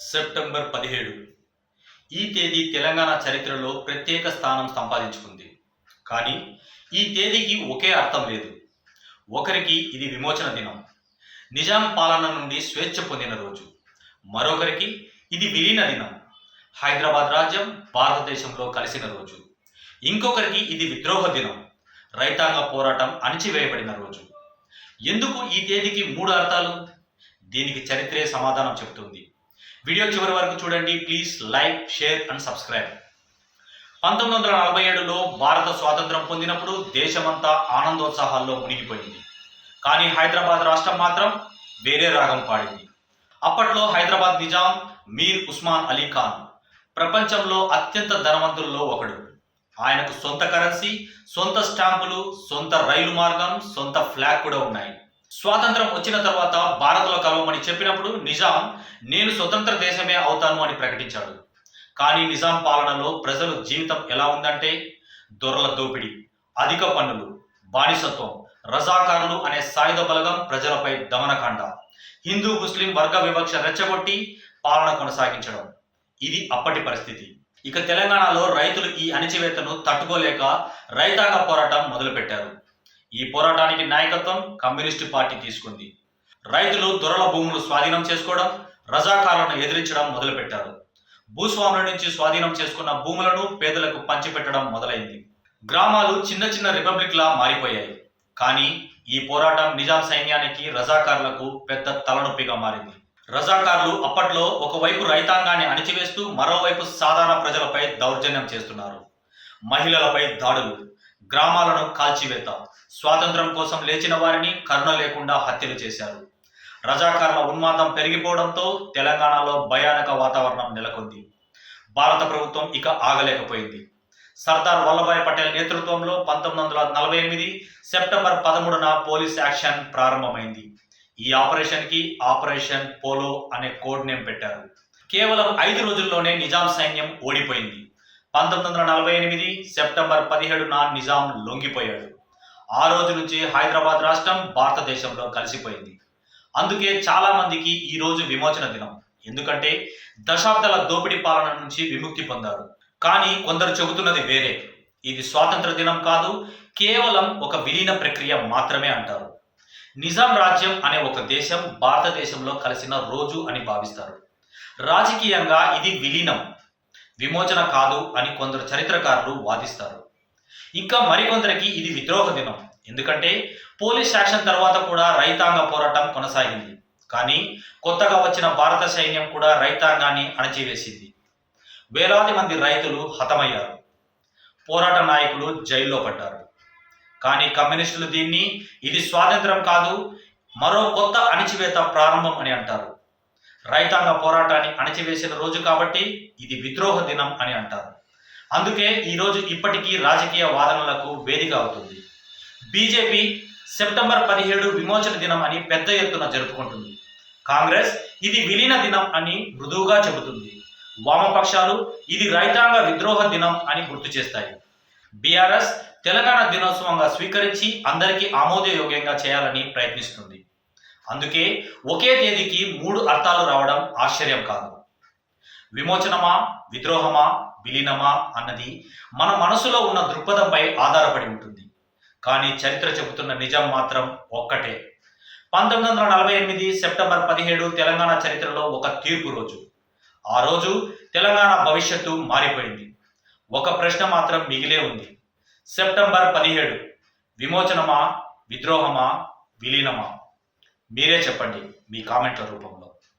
September పదిహేడు. ఈ తేదీ తెలంగాణ చరిత్రలో ప్రత్యేక స్థానం సంపాదించుకుంది. కానీ ఈ తేదీకి ఒకే అర్థం లేదు. ఒకరికి ఇది విమోచన దినం. నిజాం పాలన నుండి స్వేచ్ఛ పొందిన రోజు. మరొకరికి ఇది విలీన దినం. హైదరాబాద్ రాజ్యం భారతదేశంలో కలిసిన రోజు. ఇంకొకరికి ఇది విద్రోహ దినం. రైతాంగ పోరాటం అణిచివేయబడిన రోజు. ఎందుకు ఈ తేదీకి మూడు అర్థాలు? దీనికి చరిత్రే సమాధానం చెబుతుంది. వీడియో చివరి వరకు చూడండి. Please like share and subscribe. పంతొమ్మిది వందల నలభై ఏడులో భారత స్వాతంత్రం పొందినప్పుడు దేశమంతా ఆనందోత్సాహాల్లో మునిగిపోయింది. కానీ హైదరాబాద్ రాష్ట్రం మాత్రం వేరే రాగం పాడింది. అప్పట్లో హైదరాబాద్ నిజాం మీర్ ఉస్మాన్ అలీ ఖాన్ ప్రపంచంలో అత్యంత ధనవంతుల్లో ఒకడు. ఆయనకు సొంత కరెన్సీ సొంత స్టాంపులు సొంత రైలు మార్గం సొంత ఫ్లాగ్ కూడా ఉన్నాయి. స్వాతంత్రం వచ్చిన తర్వాత భారత్లో కలవమని చెప్పినప్పుడు నిజాం నేను స్వతంత్ర దేశమే అవుతాను అని ప్రకటించాడు. కానీ నిజాం పాలనలో ప్రజలు జీవితం ఎలా ఉందంటే దొరల దోపిడీ అధిక పన్నులు బానిసత్వం రజాకారులు అనే సాయుధ బలగం ప్రజలపై దమనకాండ హిందూ ముస్లిం వర్గ వివక్ష రెచ్చగొట్టి పాలన కొనసాగించడం. ఇది అప్పటి పరిస్థితి. ఇక తెలంగాణలో రైతులు ఈ అణచివేతను తట్టుకోలేక రైతాంగ పోరాటం మొదలుపెట్టారు. ఈ పోరాటానికి నాయకత్వం కమ్యూనిస్టు పార్టీ తీసుకుంది. రైతులు దొరల భూములు స్వాధీనం చేసుకోవడం రజాకారులను ఎదిరించడం మొదలుపెట్టారు. భూస్వాముల నుంచి స్వాధీనం చేసుకున్న భూములను పేదలకు పంచిపెట్టడం మొదలైంది. గ్రామాలు చిన్న చిన్న రిపబ్లిక్లా మారిపోయాయి. కానీ ఈ పోరాటం నిజాం సైన్యానికి రజాకారులకు పెద్ద తలనొప్పిగా మారింది. రజాకారులు అప్పట్లో ఒకవైపు రైతాంగాన్ని అణిచివేస్తూ మరోవైపు సాధారణ ప్రజలపై దౌర్జన్యం చేస్తున్నారు. మహిళలపై దాడులు గ్రామాలను కాల్చివేద్దాం. స్వాతంత్రం కోసం లేచిన వారిని కరుణ లేకుండా హత్యలు చేశారు. రజాకారుల ఉన్మాదం పెరిగిపోవడంతో తెలంగాణలో భయానక వాతావరణం నెలకొంది. భారత ప్రభుత్వం ఇక ఆగలేకపోయింది. సర్దార్ వల్లభాయ్ పటేల్ నేతృత్వంలో పంతొమ్మిది వందల నలభై ఎనిమిది సెప్టెంబర్ పదమూడున పోలీస్ యాక్షన్ ప్రారంభమైంది. ఈ ఆపరేషన్కి ఆపరేషన్ పోలో అనే కోడ్ నేమ్ పెట్టారు. కేవలం ఐదు రోజుల్లోనే నిజాం సైన్యం ఓడిపోయింది. పంతొమ్మిది వందల నలభై ఎనిమిది సెప్టెంబర్ పదిహేడున నిజాం లొంగిపోయాడు. ఆ రోజు నుంచి హైదరాబాద్ రాష్ట్రం భారతదేశంలో కలిసిపోయింది. అందుకే చాలామందికి ఈరోజు ఈ రోజు విమోచన దినం. ఎందుకంటే దశాబ్దాల దోపిడీ పాలన నుంచి విముక్తి పొందారు. కానీ కొందరు చెబుతున్నది వేరే. ఇది స్వాతంత్ర దినం కాదు కేవలం ఒక విలీన ప్రక్రియ మాత్రమే అంటారు. నిజాం రాజ్యం అనే ఒక దేశం భారతదేశంలో కలిసిన రోజు అని భావిస్తారు. రాజకీయంగా ఇది విలీనం. విమోచన కాదు అని కొందరు చరిత్రకారులు వాదిస్తారు. ఇంకా మరికొందరికి ఇది విద్రోహ దినం. ఎందుకంటే పోలీస్ యాక్షన్ తర్వాత కూడా రైతాంగ పోరాటం కొనసాగింది. కానీ కొత్తగా వచ్చిన భారత సైన్యం కూడా రైతాంగాన్ని అణచివేసింది. వేలాది మంది రైతులు హతమయ్యారు. పోరాట నాయకులు జైల్లో పడ్డారు. కానీ కమ్యూనిస్టులు దీన్ని ఇది స్వాతంత్రం కాదు మరో కొత్త అణిచివేత ప్రారంభం అని అంటారు. రైతాంగ పోరాటాన్ని అణచివేసిన రోజు కాబట్టి ఇది విద్రోహ దినం అని అంటారు. అందుకే ఈరోజు ఇప్పటికీ రాజకీయ వాదనలకు వేదిక అవుతుంది. బీజేపీ సెప్టెంబర్ పదిహేడు విమోచన దినం అని పెద్ద ఎత్తున జరుపుకుంటుంది. కాంగ్రెస్ ఇది విలీన దినం అని మృదువుగా చెబుతుంది. వామపక్షాలు ఇది రైతాంగ విద్రోహ దినం అని గుర్తు చేస్తాయి. బీఆర్ఎస్ తెలంగాణ దినోత్సవంగా స్వీకరించి అందరికీ ఆమోదయోగ్యంగా చేయాలని ప్రయత్నిస్తుంది. అందుకే ఒకే తేదీకి మూడు అర్థాలు రావడం ఆశ్చర్యం కాదు. విమోచనమా విద్రోహమా విలీనమా అన్నది మన మనసులో ఉన్న దృక్పథంపై ఆధారపడి ఉంటుంది. కానీ చరిత్ర చెబుతున్న నిజం మాత్రం ఒక్కటే. పంతొమ్మిది వందల నలభై ఎనిమిది సెప్టెంబర్ పదిహేడు తెలంగాణ చరిత్రలో ఒక తీర్పు రోజు. ఆ రోజు తెలంగాణ భవిష్యత్తు మారిపోయింది. ఒక ప్రశ్న మాత్రం మిగిలే ఉంది. సెప్టెంబర్ పదిహేడు విమోచనమా విద్రోహమా విలీనమా? మీరే చెప్పండి మీ కామెంట్ల రూపంలో.